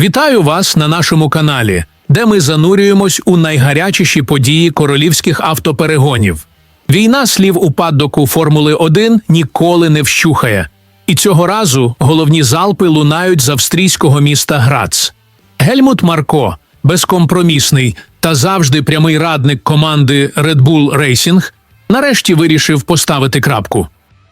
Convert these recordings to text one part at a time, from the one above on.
Вітаю вас на нашому каналі, де ми занурюємось у найгарячіші події королівських автоперегонів. Війна слів у паддоку Формули 1 ніколи не вщухає. І цього разу головні залпи лунають з австрійського міста Грац. Гельмут Марко, безкомпромісний та завжди прямий радник команди Red Bull Racing, нарешті вирішив поставити крапку.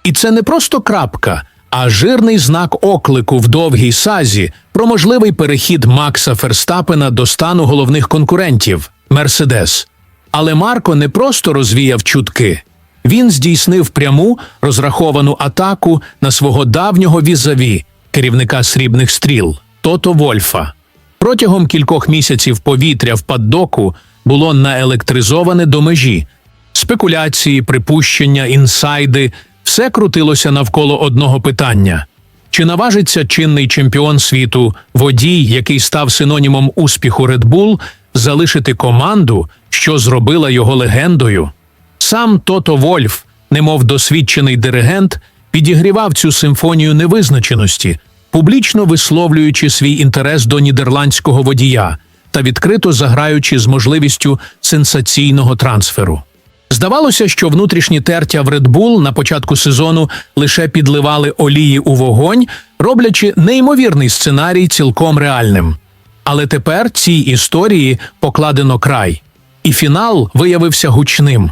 І це не просто крапка, а жирний знак оклику в довгій сазі про можливий перехід Макса Ферстапена до стану головних конкурентів Мерседес. Але Марко не просто розвіяв чутки. Він здійснив пряму розраховану атаку на свого давнього візаві, керівника срібних стріл Тото Вольфа. Протягом кількох місяців повітря в паддоку було наелектризоване до межі. Спекуляції, припущення, інсайди все крутилося навколо одного питання: чи наважиться чинний чемпіон світу, водій, який став синонімом успіху Red Bull, залишити команду, що зробила його легендою? Сам Тото Вольф, немов досвідчений диригент, підігрівав цю симфонію невизначеності, публічно висловлюючи свій інтерес до нідерландського водія та відкрито заграючи з можливістю сенсаційного трансферу. Здавалося, що внутрішні тертя в Red Bull на початку сезону лише підливали олії у вогонь, роблячи неймовірний сценарій цілком реальним. Але тепер цій історії покладено край, і фінал виявився гучним.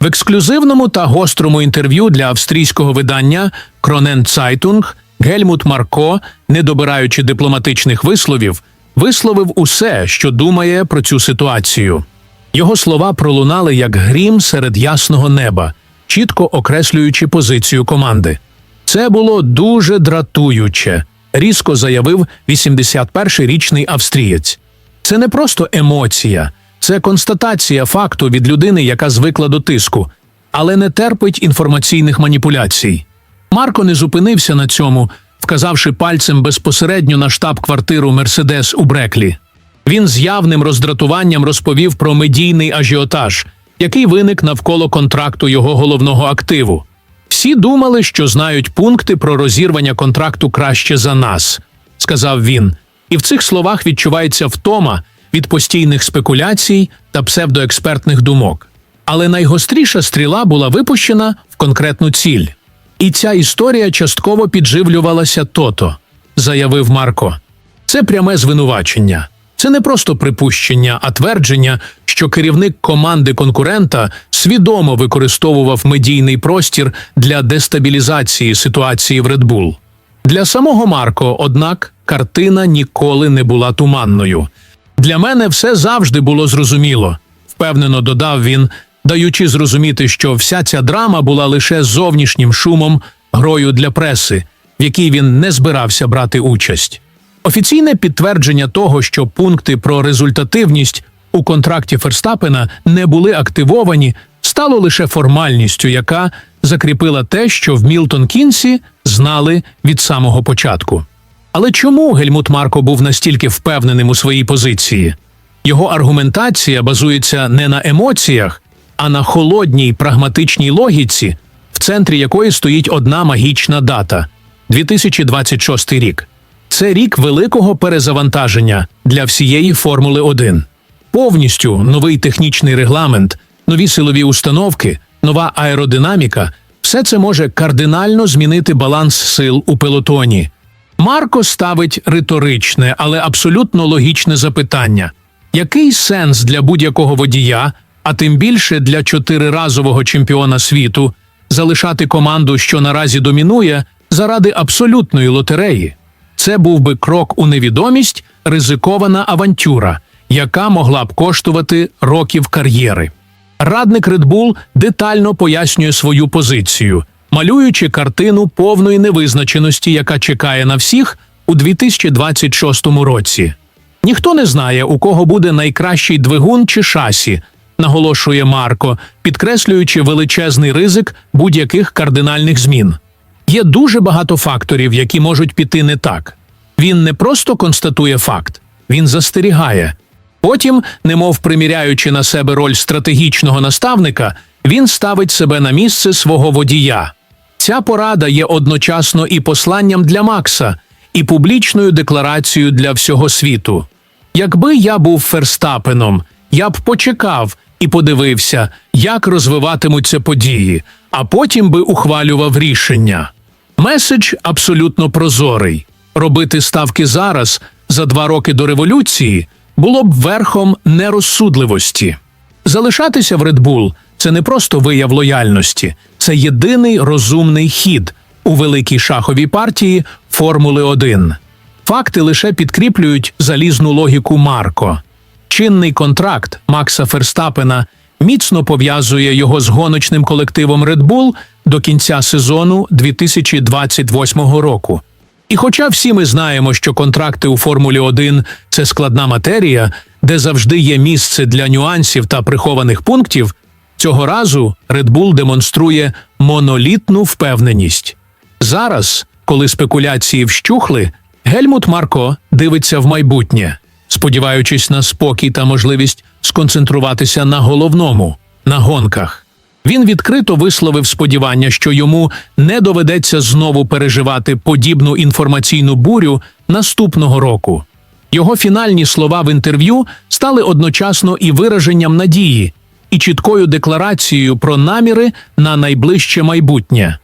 В ексклюзивному та гострому інтерв'ю для австрійського видання Кронен Zeitung Гельмут Марко, не добираючи дипломатичних висловів, висловив усе, що думає про цю ситуацію. Його слова пролунали як грім серед ясного неба, чітко окреслюючи позицію команди. Це було дуже дратуюче, різко заявив 81-й річний австрієць. Це не просто емоція, це констатація факту від людини, яка звикла до тиску, але не терпить інформаційних маніпуляцій. Марко не зупинився на цьому, вказавши пальцем безпосередньо на штаб-квартиру Мерседес у Бреклі. Він з явним роздратуванням розповів про медійний ажіотаж, який виник навколо контракту його головного активу. Всі думали, що знають пункти про розірвання контракту краще за нас, сказав він. І в цих словах відчувається втома від постійних спекуляцій та псевдоекспертних думок. Але найгостріша стріла була випущена в конкретну ціль. І ця історія частково підживлювалася тото, заявив Марко. Це пряме звинувачення. Це не просто припущення, а твердження, що керівник команди конкурента свідомо використовував медійний простір для дестабілізації ситуації в Red Bull. Для самого Марко, однак, картина ніколи не була туманною. Для мене все завжди було зрозуміло, впевнено додав він, даючи зрозуміти, що вся ця драма була лише зовнішнім шумом, грою для преси, в якій він не збирався брати участь. Офіційне підтвердження того, що пункти про результативність у контракті Ферстапена не були активовані, стало лише формальністю, яка закріпила те, що в Мілтон Кінсі знали від самого початку. Але чому Гельмут Марко був настільки впевненим у своїй позиції? Його аргументація базується не на емоціях, а на холодній прагматичній логіці, в центрі якої стоїть одна магічна дата 2026 рік. Це рік великого перезавантаження для всієї Формули 1. Повністю новий технічний регламент, нові силові установки, нова аеродинаміка все це може кардинально змінити баланс сил у пелотоні. Марко ставить риторичне, але абсолютно логічне запитання: який сенс для будь-якого водія, а тим більше для чотириразового чемпіона світу, залишати команду, що наразі домінує, заради абсолютної лотереї? Це був би крок у невідомість, ризикована авантюра, яка могла б коштувати років кар'єри. Радник Bull детально пояснює свою позицію, малюючи картину повної невизначеності, яка чекає на всіх у 2026 році. Ніхто не знає, у кого буде найкращий двигун чи шасі, наголошує Марко, підкреслюючи величезний ризик будь-яких кардинальних змін. Є дуже багато факторів, які можуть піти не так. Він не просто констатує факт, він застерігає. Потім, немов приміряючи на себе роль стратегічного наставника, він ставить себе на місце свого водія. Ця порада є одночасно і посланням для Макса, і публічною декларацією для всього світу. Якби я був Ферстапеном, я б почекав і подивився, як розвиватимуться події, а потім би ухвалював рішення. Меседж абсолютно прозорий. Робити ставки зараз, за два роки до революції, було б верхом нерозсудливості. Залишатися в Red Bull – це не просто вияв лояльності, це єдиний розумний хід у великій шаховій партії Формули 1. Факти лише підкріплюють залізну логіку Марко. Чинний контракт Макса Ферстапена міцно пов'язує його з гоночним колективом Red Bull до кінця сезону 2028 року. І хоча всі ми знаємо, що контракти у Формулі 1 – це складна матерія, де завжди є місце для нюансів та прихованих пунктів, цього разу Red Bull демонструє монолітну впевненість. Зараз, коли спекуляції вщухли, Гельмут Марко дивиться в майбутнє, сподіваючись на спокій та можливість сконцентруватися на головному на гонках. Він відкрито висловив сподівання, що йому не доведеться знову переживати подібну інформаційну бурю наступного року. Його фінальні слова в інтерв'ю стали одночасно і вираженням надії, і чіткою декларацією про наміри на найближче майбутнє.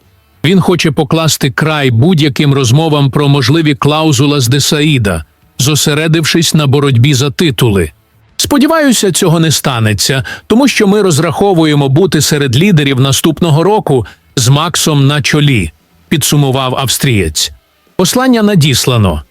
Він хоче покласти край будь-яким розмовам про можливі клаузула з Десаїда, зосередившись на боротьбі за титули. Сподіваюся, цього не станеться, тому що ми розраховуємо бути серед лідерів наступного року з Максом на чолі, підсумував австрієць. Послання надіслано,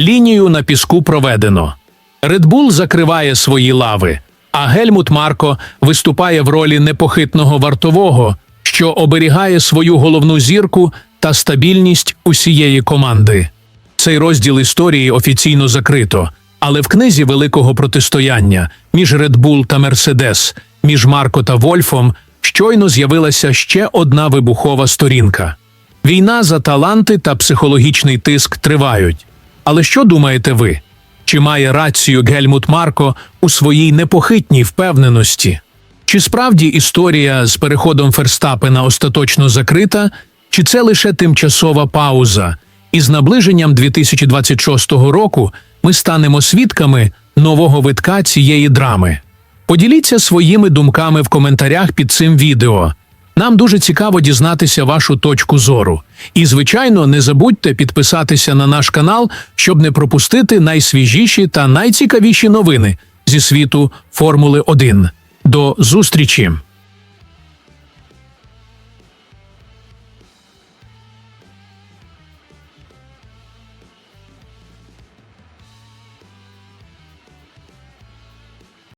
лінію на піску проведено. Редбул закриває свої лави, а Гельмут Марко виступає в ролі непохитного вартового, що оберігає свою головну зірку та стабільність усієї команди. Цей розділ історії офіційно закрито, але в книзі великого протистояння між Red Bull та Мерседес, між Марко та Вольфом щойно з'явилася ще одна вибухова сторінка. Війна за таланти та психологічний тиск тривають. Але що думаєте ви? Чи має рацію Гельмут Марко у своїй непохитній впевненості? Чи справді історія з переходом Ферстапена остаточно закрита, чи це лише тимчасова пауза? І з наближенням 2026 року ми станемо свідками нового витка цієї драми. Поділіться своїми думками в коментарях під цим відео. Нам дуже цікаво дізнатися вашу точку зору. І, звичайно, не забудьте підписатися на наш канал, щоб не пропустити найсвіжіші та найцікавіші новини зі світу Формули 1. До зустрічі!